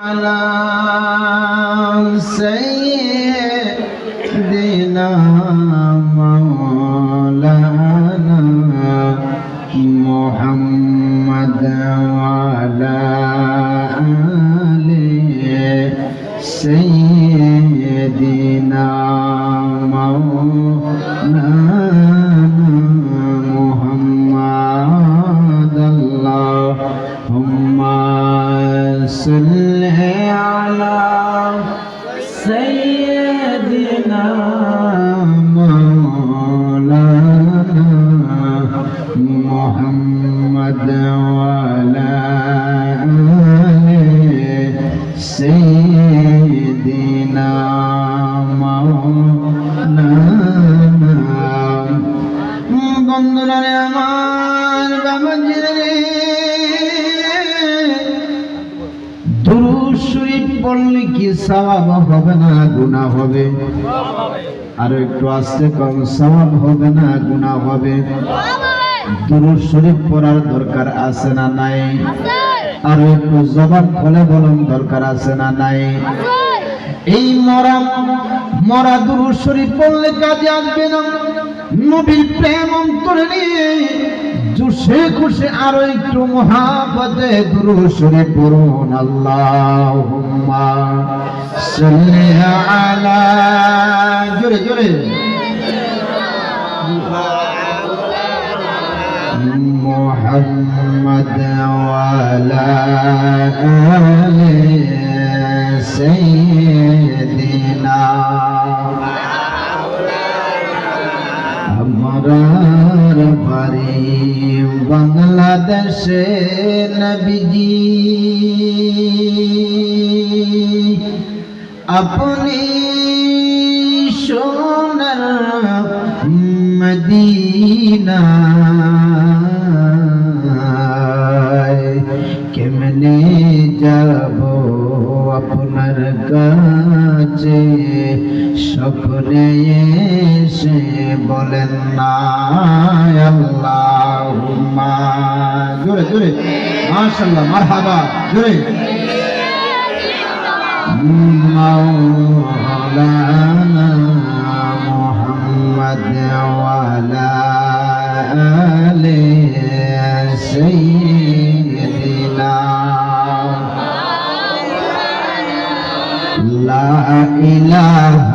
على سيدنا مولانا محمد وعلى آل سيدنا مولانا محمد. اللهم صل শরীফ পড়লে কি সওয়াব হবে না, গুনাহ হবে? আর একটু আস্তে কম, সওয়াব হবে না, গুনাহ হবে? দুরূদ শরীফ পড়ার দরকার আছে না নাই? আর একটু জবান খুলে বলুন, দরকার আছে না নাই? এই মরা মরা দুরূদ শরীফ পড়লে কাজে আসবে না। নবীর প্রেম অন্তরে নিয়ে জোশে খুশে আরো একটু মহাবতে দুরূদ শরীফ পড়ুন আল্লাহুম্মা সাল্লি আলা জোরে জোরে محمد وعلى آل سيدنا আমরার বাড়ি বাংলাদেশে নবীজি। আপনি সোনার মদিনা এসে বলেন না আল্লাহুম্মা জোরে জোরে মাশাআল্লাহ মারহাবা জোরে مولانا محمد وعلى آل سيدنا لا إله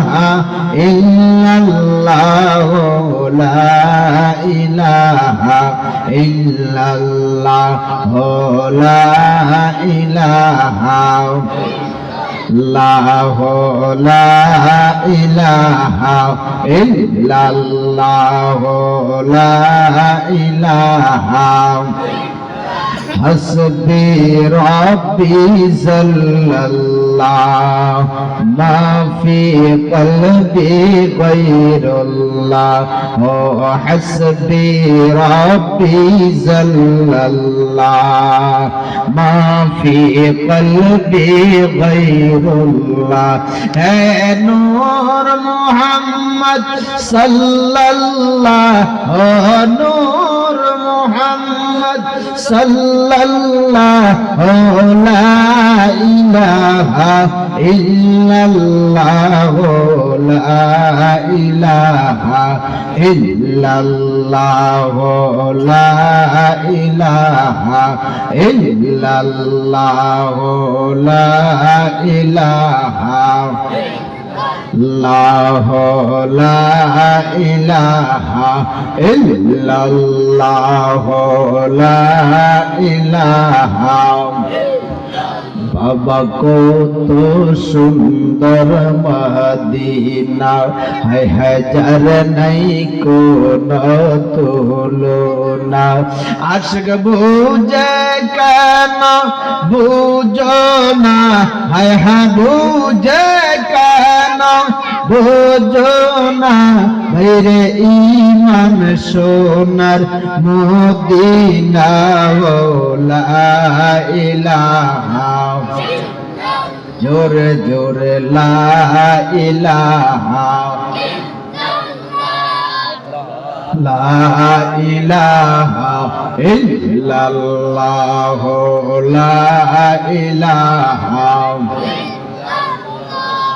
ইলাহা ইল্লাল্লাহ লা ইলাহা ইল্লাল্লাহ লা ইলাহা লাহ লা ইলাহা ইল্লাল্লাহ লা ইলাহা হাসবি রাব্বি সাল্লাল্লাহ الله ما في قلبي غير الله حسبي ربي صلى الله ما في قلبي غير الله اے نور محمد صلى الله نور محمد صلى الله لا إله إلا الله لا إله إلا الله لا إله إلا الله لا إله الله لا إله إلا الله لا إله বাবা কত সুন্দর মদিনা। হায় হাজার নাই কোন তুলনা। আশক বুঝে কেন বুঝো না? হায় হ্যাঁ বুঝে কেন বুঝো না ভাইরে ইমান সোনার মদিনা লা ইলাহা জোরে জোরে, লা ইলাহা লা ইলাহা ইল্লাল্লাহ লা ইলাহা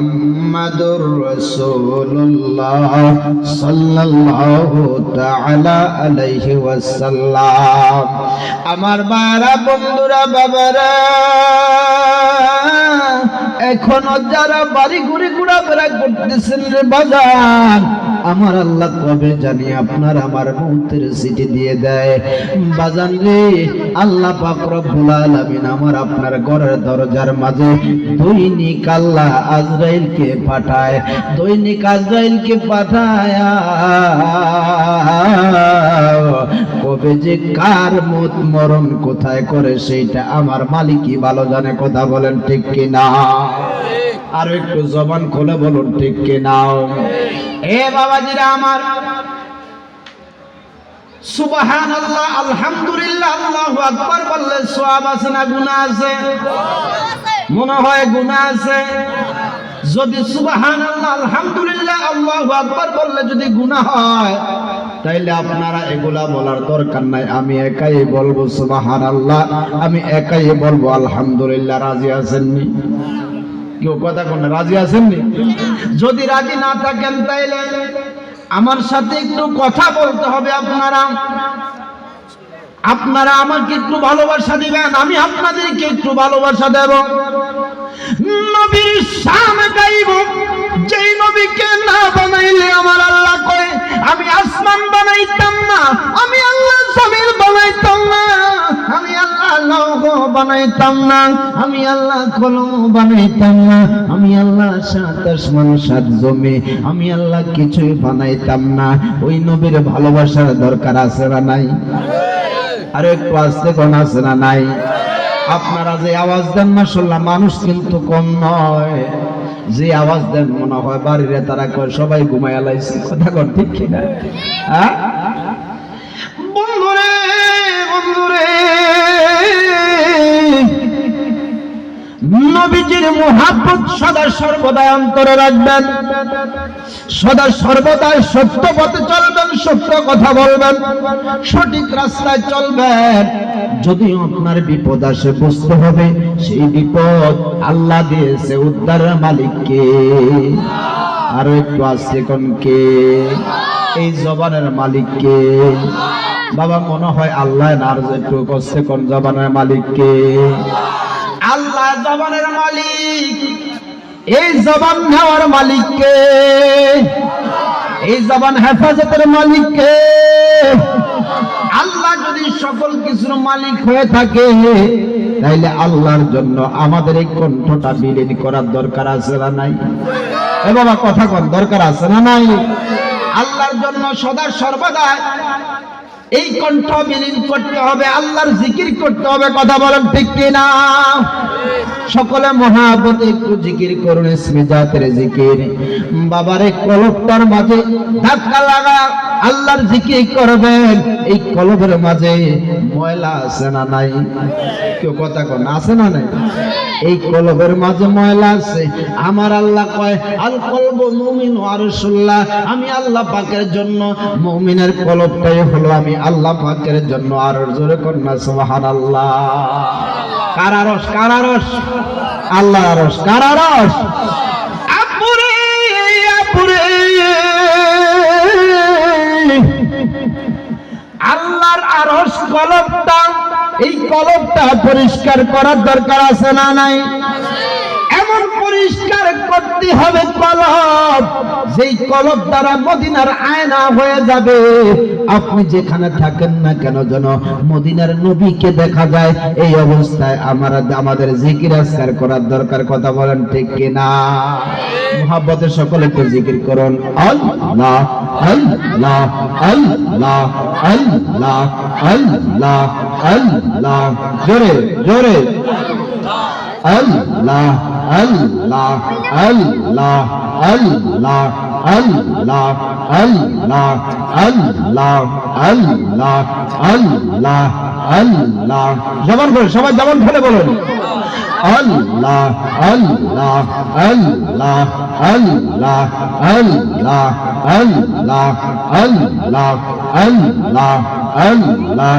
মুহাম্মাদুর রাসূলুল্লাহ সাল্লাল্লাহু তাআলা আলাইহি ওয়াসাল্লাম। আমার বারা বন্ধুরা, বাবারা, এখনও যারা বাড়ি ঘুরে ঘোরাফেরা করতেছেন রে বাজার আমার আল্লাহ কবে জানি আপনার আমার মৌতের সিটি দিয়ে দেয়। বাজান রে, আল্লাহ পাক রব্বুল আলামিন আমার আপনার ঘরের দরজার মাঝে দৈনিক আল্লাহ আজরাইলকে পাঠায়, দৈনিক আজরাইলকে পাঠায়। কবে যে কার মত মরণ কোথায় করে, সেইটা আমার মালিকই ভালো জানে, কথা বলেন ঠিক কিনা? আর একটু জবান খুলে বলুন, ঠিক কিনা এ বাবাজিরা আমার। সুবহান আল্লাহ আলহামদুলিল্লাহ, আল্লাহু আকবার বললে সওয়াব আছে না গুনাহ আছে? মনে হয় গুনাহ আছে। যদি সুবহান আল্লাহ আলহামদুলিল্লাহ, আল্লাহু আকবার বললে যদি গুনাহ হয়, তাইলে আপনারা এগুলা বলার দরকার নাই। আমি একাই বলব সুবহান আল্লাহ আমি একাই বলব আলহামদুলিল্লাহ, রাজি আছেননি? কেউ কথা কোন রাজি আছেননি যদি রাজি না থাকেন তাইলে আমার সাথে একটু কথা বলতে হবে আপনারা। আপনারা আমাকে একটু ভালোবাসা দিবেন, আমি আপনাদেরকে একটু ভালোবাসা দেব। নবীর শান গাইব, যেই নবীকে না বানাইলে আমার আল্লাহ কয়, আমি আসমান বানাইতাম না, আমি আল্লাহ জমিন বানাইতাম না, আমি আল্লাহ কলম বানাইতাম না, আমি আল্লাহ সাত আসমান, সাত জমি, আমি আল্লাহ কিছুই বানাইতাম না। ওই নবীর ভালোবাসার দরকার আছে না নাই? আর একটু আসতে কোন আছে না নাই? আপনারা যে আওয়াজ দেন মাসাল্লাহ মানুষ কিন্তু কম নয়। যে আওয়াজ দেন, মনে হয় বাড়িরে তারা কয়, সবাই ঘুমায় লাইছে কথা কর ঠিক কিনা? হ্যাঁ? নবীজির মোহাব্বত সদা সর্বদা অন্তরে রাখবেন। সদা সর্বদা সত্য পথে চলবেন, সত্য কথা বলবেন, সঠিক রাস্তায় চলবেন। যদি আপনার বিপদ আসে, বুঝতে হবে, সেই বিপদ আল্লাহ দিয়েছে উদ্ধারের মালিককে। আরও একটু আসছে কোন কে? এই জবানের মালিককে। বাবা, মনে হয় আল্লাহ না আর একটু কষ্টে কোন জবানের মালিককে? আল্লাহ জবানের মালিক। এই জবান নেওয়ার মালিককে, এই জবান হেফাজতের মালিককে। আল্লাহ যদি সকল কিছুর মালিক হয়ে থাকে, তাইলে আল্লাহর জন্য আমাদের এই কণ্ঠটা বিলীন করার দরকার আছে না নাই? এ বাবা, কথা কন, দরকার আছে না নাই? আল্লাহর জন্য সদা সর্বদা এই কণ্ঠ বিলীন করতে হবে, আল্লাহর জিকির করতে হবে, কথা বলেন ঠিক কিনা? সকলে মহাপতি একটু জিকির করুন, ইসমে জাতের জিকির। বাবারে কলবটার মাঝে ধাক্কা লাগা। আল্লাহর জিকির করবেন। এই কলবের মাঝে ময়লা আছে না নাই? কেউ কথা কন, আছে না নাই? এই কলবের মাঝে ময়লা আছে। আমার আল্লাহ কয়, আল কলব মুমিন আরশুল্লাহ আমি আল্লাহ পাকের জন্য মুমিনের কলবটাই হলো আমি আল্লাহ পাকের জন্য আর জোরে কন্যা সুবহানাল্লাহ। কারারস কারারস আল্লাহ রস কারারস আরস এই পরিষ্কার করার দরকার আছে না নাই? এমন পরিষ্কার করতে হবে যেই দ্বারা মদিনার আয়না হয়ে যাবে। আপনি যেখানে থাকেন না কেন যেন মদিনার নবীকে দেখা যায়, এই অবস্থায় আমার, আমাদের জিকির আজকার করার দরকার, কথা বলেন ঠিক কিনা মহাব্বতের সকলে একটু জিকির করুন আল্লাহ আল্লাহ আল্লাহ আল্লাহ আল্লাহ। আল্লাহ জোরে জোরে আল্লাহ আল্লাহ আল্লাহ আল্লাহ আল্লাহ আল্লাহ আল্লাহ আল্লাহ আল্লাহ আল্লাহ জবান করে সবাই জবান ফেলে বলুন আল্লাহ আল্লাহ আল্লাহ আল্লাহ আল্লাহ আল্লাহ আল্লাহ আল্লাহ আল্লাহ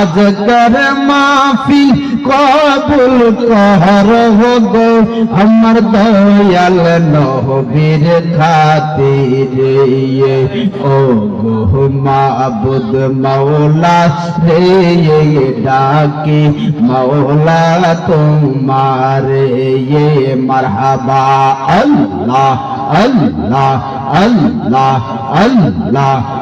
আজকের মাফি কবুল কর গো আমার দয়াল নহবীর খাতিরে ইয়ে, ও গো মাবুদ মাওলা রে ইয়ে, ডাকি মাওলা তোমারে ইয়ে। মারহাবা আল্লাহ আল্লাহ আল্লাহ আল্লাহ।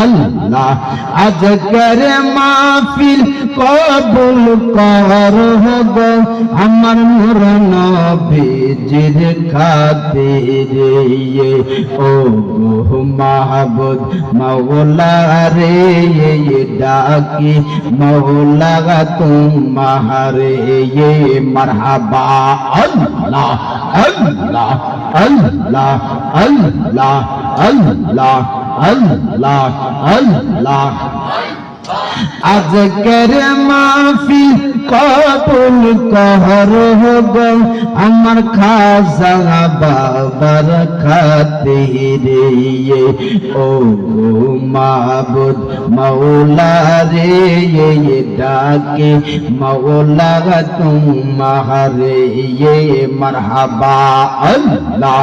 আল্লাহ আজকের মাহফিল কবুল কর গো। আমার মরণ বেজির খাতে রে ইয়ে, ও গো মাহবুদ মৌলা রে ইয়ে, ইয়ে ডাকি মৌলা তোমারে মারহাবা আল্লাহ আল্লাহ আল্লাহ আল্লাহ আল্লাহ। আল্লাহ আল্লাহ। আজকের মাফি কবুল কর গো আমার খাজা বাবার খাতিরে ও গো মাবুদ মাওলা রে ডাকে মাওলা তোমারে মারহাবা আল্লাহ।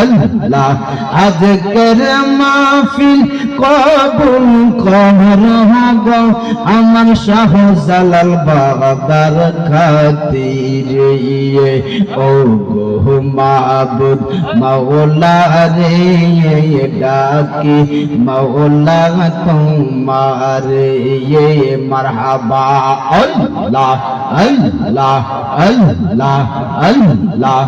আল্লাহ আজকের মাহফিল কবুল কর গো আমার শাহ জালাল বাবার খাতিরে ও গো মাবুদ মাওলা রে ডাকি মাওলা তোমারে মারহাবা। আল্লাহ আল্লাহ আল্লাহ আল্লাহ আল্লাহ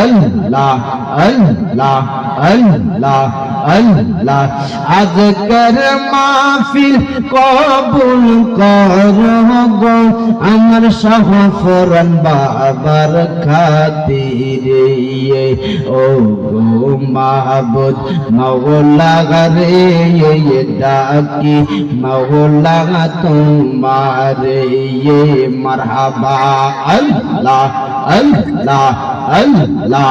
আল্লাহ। আল্লাহ আল্লাহ আজকের মাহফিল কবুল কর গো আমার সহফরন বাবার খাতিরে ও গো মাহবুদ মাওলা রে ডাকি মাওলা তোমারে মারহাবা আল্লাহ আল্লাহ আল্লাহ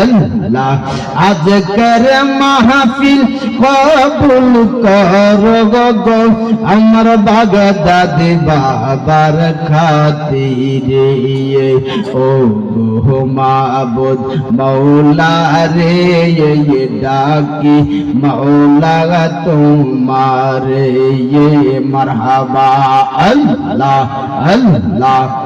আল্লাহ, আজকের মাহফিল কবুল কর গো। আমার বাগদাদি বাবার খাতিরে। ও গো মাবুদ মৌলা রে ডাকি, মৌলা তোমারে মারহাবা। আল্লাহ আল্লাহ।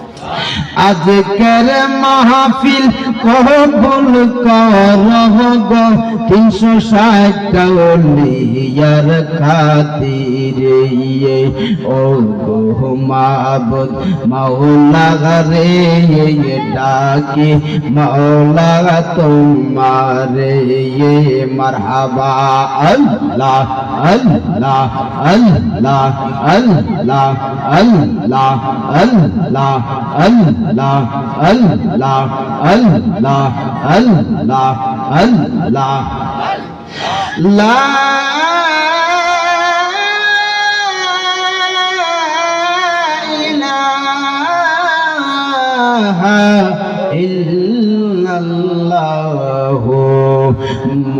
আজকের মাহফিল কবুল কর গো। তিনশো ষাটটা লিয়ার খাতিরে ও গো মাবুদ মাওলা রে ডাকি। মাওলা তোমারে মারহাবা। আল্লাহ আল্লাহ আল্লাহ আল্লাহ আল্লাহ আল্লাহ আল্লাহ। আল্লাহ আল্লাহ আল্লাহ আল্লাহ আল্লাহ। লা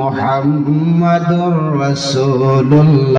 محمد رسول الله